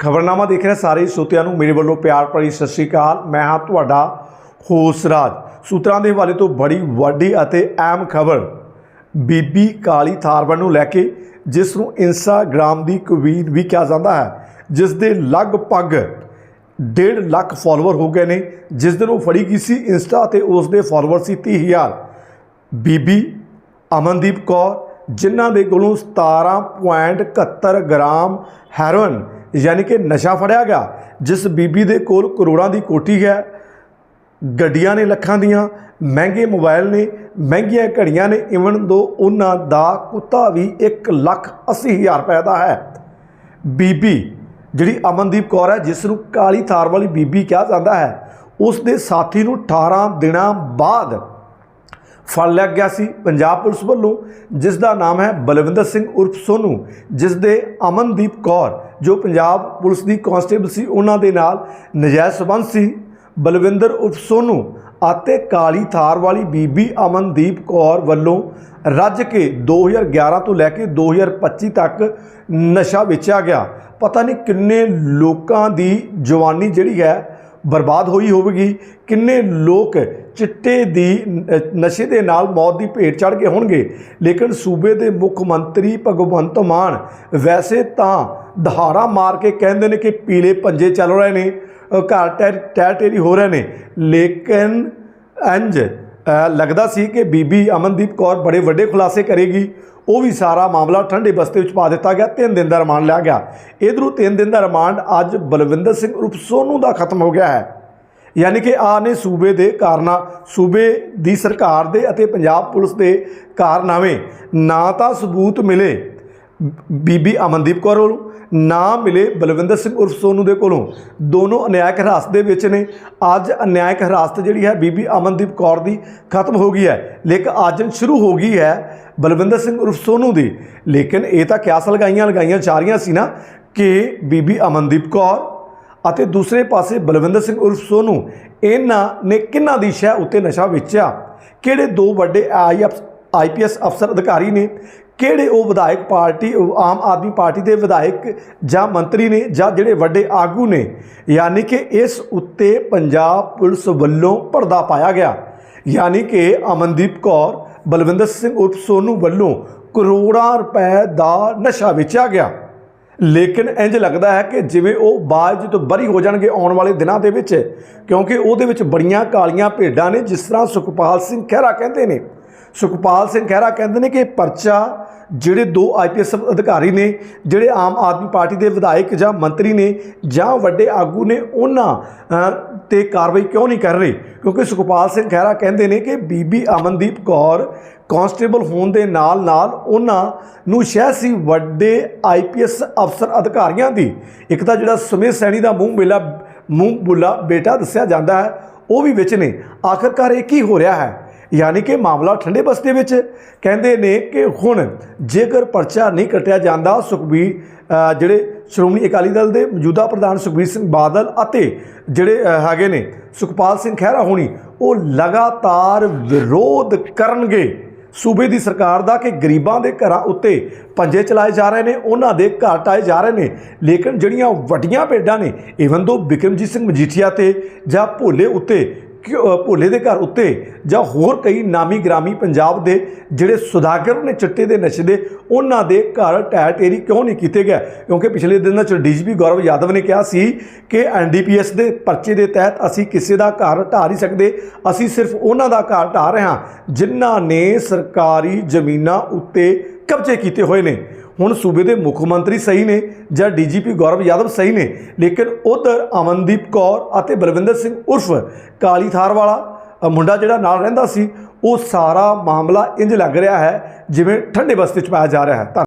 ਖਬਰਨਾਮਾ ਦੇਖ ਰਹੇ ਸਾਰੇ ਸਰੋਤਿਆਂ ਨੂੰ ਮੇਰੇ ਵੱਲੋਂ ਪਿਆਰ ਭਰੀ ਸਤਿ ਸ਼੍ਰੀ ਅਕਾਲ। ਮੈਂ ਹਾਂ ਤੁਹਾਡਾ ਹੋਸ ਰਾਜ। ਸੂਤਰਾਂ ਦੇ ਹਵਾਲੇ ਤੋਂ ਬੜੀ ਵੱਡੀ ਅਤੇ ਅਹਿਮ ਖਬਰ ਬੀਬੀ ਕਾਲੀ ਥਾਰਵਣ ਨੂੰ ਲੈ ਕੇ, ਜਿਸ ਨੂੰ ਇੰਸਟਾਗ੍ਰਾਮ ਦੀ ਕੁਈਨ ਵੀ ਕਿਹਾ ਜਾਂਦਾ ਹੈ, ਜਿਸ ਦੇ ਲਗਭਗ 1.5 ਲੱਖ ਫਾਲੋਅਰ ਹੋ ਗਏ ਨੇ, ਜਿਸ ਦਿਨ ਉਹ ਫੜੀ ਗਈ ਸੀ ਇੰਸਟਾ ਤੇ ਉਸ ਦੇ ਫਾਲੋਅਰ ਸੀ 30000 ਬੀਬੀ ਅਮਨਦੀਪ ਕੌਰ, ਜਿਨ੍ਹਾਂ ਦੇ ਕੋਲੋਂ 17.71 ਗ੍ਰਾਮ ਹੈਰੋਇਨ ਯਾਨੀ ਕਿ ਨਸ਼ਾ ਫੜਿਆ ਗਿਆ, ਜਿਸ ਬੀਬੀ ਦੇ ਕੋਲ ਕਰੋੜਾਂ ਦੀ ਕੋਠੀ ਹੈ। ਗੱਡੀਆਂ ਨੇ ਲੱਖਾਂ ਦੀਆਂ, ਮਹਿੰਗੇ ਮੋਬਾਈਲ ਨੇ, ਮਹਿੰਗੀਆਂ ਘੜੀਆਂ ਨੇ ਇਵਨ ਦੋ ਉਹਨਾਂ ਦਾ ਕੁੱਤਾ ਵੀ 1 ਲੱਖ 80 ਹਜ਼ਾਰ ਰੁਪਏ ਦਾ ਹੈ। ਬੀਬੀ, ਜਿਹੜੀ ਅਮਨਦੀਪ ਕੌਰ ਹੈ, ਜਿਸ ਨੂੰ ਕਾਲੀ ਥਾਰ ਵਾਲੀ ਬੀਬੀ ਕਿਹਾ ਜਾਂਦਾ ਹੈ ਉਸ ਦੇ ਸਾਥੀ ਨੂੰ 18 ਦਿਨਾਂ ਬਾਅਦ ਫੜ ਲਿਆ ਗਿਆ ਸੀ ਪੰਜਾਬ ਪੁਲਿਸ ਵੱਲੋਂ, ਜਿਸ ਦਾ ਨਾਮ ਹੈ ਬਲਵਿੰਦਰ ਸਿੰਘ ਉਰਫ ਸੋਨੂ, ਜਿਸ ਦੇ ਅਮਨਦੀਪ ਕੌਰ, ਜੋ ਪੰਜਾਬ ਪੁਲਿਸ ਦੀ ਕਾਂਸਟੇਬਲ ਸੀ, ਉਹਨਾਂ ਦੇ ਨਾਲ ਨਜਾਇਜ਼ ਸਬੰਧ ਸੀ। ਬਲਵਿੰਦਰ ਉਰਫ ਸੋਨੂ ਅਤੇ ਕਾਲੀ ਥਾਰ ਵਾਲੀ ਬੀਬੀ ਅਮਨਦੀਪ ਕੌਰ ਵੱਲੋਂ ਰੱਜ ਕੇ 2011 ਤੋਂ ਲੈ ਕੇ 2025 ਤੱਕ ਨਸ਼ਾ ਵੇਚਿਆ ਗਿਆ। ਪਤਾ ਨਹੀਂ ਕਿੰਨੇ ਲੋਕਾਂ ਦੀ ਜਵਾਨੀ ਜਿਹੜੀ ਹੈ ਬਰਬਾਦ ਹੋਈ ਹੋਵੇਗੀ, ਕਿੰਨੇ ਲੋਕ ਚਿੱਟੇ ਦੀ ਨਸ਼ੇ ਦੇ ਨਾਲ ਮੌਤ ਦੀ ਭੇਟ ਚੜ ਗਏ ਹੋਣਗੇ। ਲੇਕਿਨ ਸੂਬੇ ਦੇ ਮੁੱਖ ਮੰਤਰੀ ਭਗਵੰਤ ਮਾਨ ਵੈਸੇ ਤਾਂ ਦਹਾੜਾ ਮਾਰ ਕੇ ਕਹਿੰਦੇ ਨੇ ਕਿ ਪੀਲੇ ਪੰਜੇ ਚੱਲ ਰਹੇ ਨੇ ਘਰ ਟੈ ਟੈ ਟੇਰੀ ਹੋ ਰਹੇ ਨੇ। ਲੇਕਿਨ ਇੰਜ ਲੱਗਦਾ ਸੀ ਕਿ ਬੀਬੀ ਅਮਨਦੀਪ ਕੌਰ ਬੜੇ ਵੱਡੇ ਖੁਲਾਸੇ ਕਰੇਗੀ। ਉਹ ਵੀ ਸਾਰਾ ਮਾਮਲਾ ਠੰਡੇ ਬਸਤੇ ਵਿੱਚ ਪਾ ਦਿੱਤਾ ਗਿਆ, ਤਿੰਨ ਦਿਨ ਦਾ ਰਿਮਾਂਡ ਲਿਆ ਗਿਆ। ਇਧਰੋਂ ਤਿੰਨ ਦਿਨ ਦਾ ਰਿਮਾਂਡ ਅੱਜ ਬਲਵਿੰਦਰ ਸਿੰਘ ਉਰਫ ਸੋਨੂ ਦਾ ਖਤਮ ਹੋ ਗਿਆ ਹੈ। ਯਾਨੀ ਕਿ ਆ ਨੇ ਸੂਬੇ ਦੇ ਕਾਰਨਾ, ਸੂਬੇ ਦੀ ਸਰਕਾਰ ਦੇ ਅਤੇ ਪੰਜਾਬ ਪੁਲਿਸ ਦੇ ਕਾਰਨਾਮੇ ਨਾ ਤਾਂ ਸਬੂਤ ਮਿਲੇ ਬੀਬੀ ਅਮਨਦੀਪ ਕੌਰ ਵੱਲੋਂ, ਨਾ ਮਿਲੇ ਬਲਵਿੰਦਰ ਸਿੰਘ ਉਰਫ ਸੋਨੂ ਦੇ ਕੋਲੋਂ। ਦੋਨੋਂ ਅਨਿਆਇਕ ਹਿਰਾਸਤ ਦੇ ਵਿੱਚ ਨੇ। ਅੱਜ ਅਨਿਆਇਕ ਹਿਰਾਸਤ ਜਿਹੜੀ ਹੈ ਬੀਬੀ ਅਮਨਦੀਪ ਕੌਰ ਦੀ ਖਤਮ ਹੋ ਗਈ ਹੈ। ਲੇਕਿਨ ਅੱਜ ਸ਼ੁਰੂ ਹੋ ਗਈ ਹੈ ਬਲਵਿੰਦਰ ਸਿੰਘ ਉਰਫ ਸੋਨੂ ਦੀ। ਲੇਕਿਨ ਇਹ ਤਾਂ ਕਿਆਸ ਲਗਾਈਆਂ ਲਗਾਈਆਂ ਜਾ ਰਹੀਆਂ ਸੀ ਨਾ ਕਿ ਬੀਬੀ ਅਮਨਦੀਪ ਕੌਰ ਅਤੇ ਦੂਸਰੇ ਪਾਸੇ ਬਲਵਿੰਦਰ ਸਿੰਘ ਉਰਫ ਸੋਨੂ, ਇਹਨਾਂ ਨੇ ਕਿਹਨਾਂ ਦੀ ਸ਼ਹਿ ਉੱਤੇ ਨਸ਼ਾ ਵੇਚਿਆ? ਕਿਹੜੇ ਦੋ ਵੱਡੇ ਆਈਪੀਐਸ ਅਫਸਰ ਅਧਿਕਾਰੀ ਨੇ? ਕਿਹੜੇ ਉਹ ਵਿਧਾਇਕ ਪਾਰਟੀ ਆਮ ਆਦਮੀ ਪਾਰਟੀ ਦੇ ਵਿਧਾਇਕ ਜਾਂ ਮੰਤਰੀ ਨੇ ਜਾਂ ਜਿਹੜੇ ਵੱਡੇ ਆਗੂ ਨੇ? ਯਾਨੀ ਕਿ ਇਸ ਉੱਤੇ ਪੰਜਾਬ ਪੁਲਿਸ ਵੱਲੋਂ ਪਰਦਾ ਪਾਇਆ ਗਿਆ। ਯਾਨੀ ਕਿ ਅਮਨਦੀਪ ਕੌਰ, ਬਲਵਿੰਦਰ ਸਿੰਘ ਉਰਫ ਸੋਨੂ ਵੱਲੋਂ ਕਰੋੜਾਂ ਰੁਪਏ ਦਾ ਨਸ਼ਾ ਵੇਚਿਆ ਗਿਆ। ਲੇਕਿਨ ਇੰਜ ਲੱਗਦਾ ਹੈ ਕਿ ਜਿਵੇਂ ਉਹ ਬਾਅਦ ਜਦੋਂ ਬਰੀ ਹੋ ਜਾਣਗੇ ਆਉਣ ਵਾਲੇ ਦਿਨਾਂ ਦੇ ਵਿੱਚ, ਕਿਉਂਕਿ ਉਹਦੇ ਵਿੱਚ ਬੜੀਆਂ ਕਾਲੀਆਂ ਭੇਡਾਂ ਨੇ, ਜਿਸ ਤਰ੍ਹਾਂ ਸੁਖਪਾਲ ਸਿੰਘ ਖਹਿਰਾ ਕਹਿੰਦੇ ਨੇ। ਸੁਖਪਾਲ ਸਿੰਘ ਖਹਿਰਾ ਕਹਿੰਦੇ ਨੇ ਕਿ ਪਰਚਾ ਜਿਹੜੇ ਦੋ ਆਈਪੀਐਸ ਅਧਿਕਾਰੀ ਨੇ, ਜਿਹੜੇ ਆਮ ਆਦਮੀ ਪਾਰਟੀ ਦੇ ਵਿਧਾਇਕ ਜਾਂ ਮੰਤਰੀ ਨੇ ਜਾਂ ਵੱਡੇ ਆਗੂ ਨੇ, ਉਹਨਾਂ ਤੇ ਕਾਰਵਾਈ ਕਿਉਂ ਨਹੀਂ ਕਰ ਰਹੇ? ਕਿਉਂਕਿ ਸੁਖਪਾਲ ਸਿੰਘ ਖਹਿਰਾ ਕਹਿੰਦੇ ਨੇ ਕਿ ਬੀਬੀ ਅਮਨਦੀਪ ਕੌਰ ਕਾਂਸਟੇਬਲ ਹੋਣ ਦੇ ਨਾਲ ਨਾਲ ਉਹਨਾਂ ਨੂੰ ਸ਼ਹਿਰ ਸੀ ਵੱਡੇ ਆਈਪੀਐਸ ਅਫਸਰ ਅਧਿਕਾਰੀਆਂ ਦੀ। ਇੱਕ ਤਾਂ ਜਿਹੜਾ ਸੁਮੇਧ ਸੈਣੀ ਦਾ ਮੂੰਹ ਮੇਲਾ, ਮੂੰਹ ਬੁੱਲਾ ਬੇਟਾ ਦੱਸਿਆ ਜਾਂਦਾ ਹੈ, ਉਹ ਵੀ ਵਿੱਚ ਨੇ। ਆਖਰਕਾਰ ਇਹ ਕੀ ਹੋ ਰਿਹਾ ਹੈ? ਯਾਨੀ ਕਿ ਮਾਮਲਾ ਠੰਡੇ ਬਸਤੇ ਵਿੱਚ ਕਹਿੰਦੇ ਨੇ ਕਿ ਹੁਣ ਜੇਕਰ ਪਰਚਾ ਨਹੀਂ ਕੱਟਿਆ ਜਾਂਦਾ, ਸੁਖਬੀਰ ਜਿਹੜੇ ਸ਼੍ਰੋਮਣੀ ਅਕਾਲੀ ਦਲ ਦੇ ਮੌਜੂਦਾ ਪ੍ਰਧਾਨ ਸੁਖਬੀਰ ਸਿੰਘ ਬਾਦਲ ਅਤੇ ਜਿਹੜੇ ਹੈਗੇ ਨੇ ਸੁਖਪਾਲ ਸਿੰਘ ਖਹਿਰਾ ਹੋਣੀ, ਉਹ ਲਗਾਤਾਰ ਵਿਰੋਧ ਕਰਨਗੇ। ਸੂਬੇ ਦੀ ਸਰਕਾਰ ਦਾ ਕਿ ਗਰੀਬਾਂ ਦੇ ਘਰਾਂ ਉੱਤੇ ਪੰਜੇ ਚਲਾਏ ਜਾ ਰਹੇ ਨੇ, ਉਹਨਾਂ ਦੇ ਘਰ ਟਾਏ ਜਾ ਰਹੇ ਨੇ, ਲੇਕਿਨ ਜਿਹੜੀਆਂ ਵੱਡੀਆਂ ਭੇਡਾਂ ਨੇ ਇਵਨ ਦੋ ਬਿਕਰਮਜੀਤ ਸਿੰਘ ਮਜੀਠੀਆ ਤੇ ਜਾਂ ਭੋਲੇ ਉੱਤੇ ਭੋਲੇ ਦੇ ਘਰ ਉੱਤੇ ਜਾਂ ਹੋਰ ਕਈ ਨਾਮੀ ਗ੍ਰਾਮੀ ਪੰਜਾਬ ਦੇ ਜਿਹੜੇ ਸੁਦਾਗਰ ਨੇ ਚਿੱਟੇ ਦੇ ਨਸ਼ੇ ਦੇ, ਉਹਨਾਂ ਦੇ ਘਰ ਟਹਿ ਟੇਰੀ ਕਿਉਂ ਨਹੀਂ ਕੀਤੇ ਗਏ? ਕਿਉਂਕਿ ਪਿਛਲੇ ਦਿਨਾਂ ਚ ਡੀਜੀਪੀ ਗੌਰਵ ਯਾਦਵ ਨੇ ਕਿਹਾ ਸੀ ਕਿ ਐਨਡੀਪੀਐਸ ਦੇ ਪਰਚੇ ਦੇ ਤਹਿਤ ਅਸੀਂ ਕਿਸੇ ਦਾ ਘਰ ਢਾਹ ਨਹੀਂ ਸਕਦੇ, ਅਸੀਂ ਸਿਰਫ ਉਹਨਾਂ ਦਾ ਘਰ ਢਾਹ ਰਹੇ ਹਾਂ ਜਿਨ੍ਹਾਂ ਨੇ ਸਰਕਾਰੀ ਜ਼ਮੀਨਾਂ ਉੱਤੇ ਕਬਜ਼ੇ ਕੀਤੇ ਹੋਏ ਨੇ। ਹੁਣ ਸੂਬੇ ਦੇ ਮੁੱਖ ਮੰਤਰੀ ਸਹੀ ਨੇ ਜਾਂ ਡੀਜੀਪੀ ਗੌਰਵ ਯਾਦਵ ਸਹੀ ਨੇ, ਲੇਕਿਨ ਉਧਰ ਅਮਨਦੀਪ ਕੌਰ ਅਤੇ ਬਲਵਿੰਦਰ ਸਿੰਘ ਉਰਫ ਕਾਲੀ ਥਾਰ ਵਾਲਾ ਮੁੰਡਾ ਜਿਹੜਾ ਨਾਲ ਰਹਿੰਦਾ ਸੀ, ਉਹ ਸਾਰਾ ਮਾਮਲਾ ਇੰਜ ਲੱਗ ਰਿਹਾ ਹੈ ਜਿਵੇਂ ਠੰਡੇ ਬਸਤੇ ਚ ਪਾਇਆ ਜਾ ਰਿਹਾ ਹੈ। ਧੰਨ-